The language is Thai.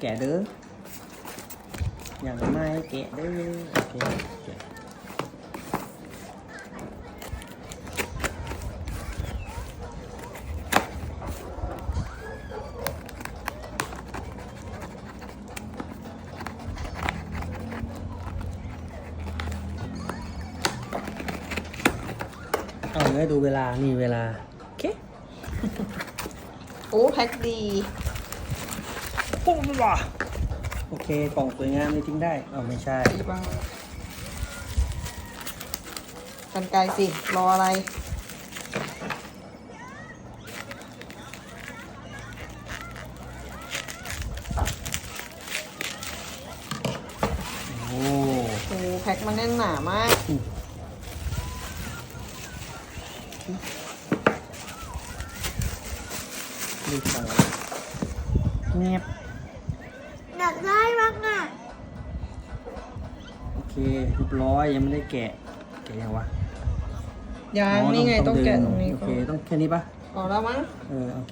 แกะเด้อยังไม่แกะเด้อโอเคแกะเอาเลยดูเวลา นี่เวลา โอเค โอ้แพ็คดี โอ้ไม่ว่ะโอเคกล่องสวยงามนี่ทิ้งได้เอาไม่ใช่ดีบ้างกันไกลสิ รออะไร โอ้โอ้แพ็คมันแน่นหนามาก รีบสั่งเงียบ อยากได้มากอะโอเคเรียบร้อยยังไม่ได้แกะ แกะยังวะยังนี่ไงต้องแกะตรงนี้โอก่อเค นต้องแค่นี้ปะพอแล้วมั้ง เออโอเค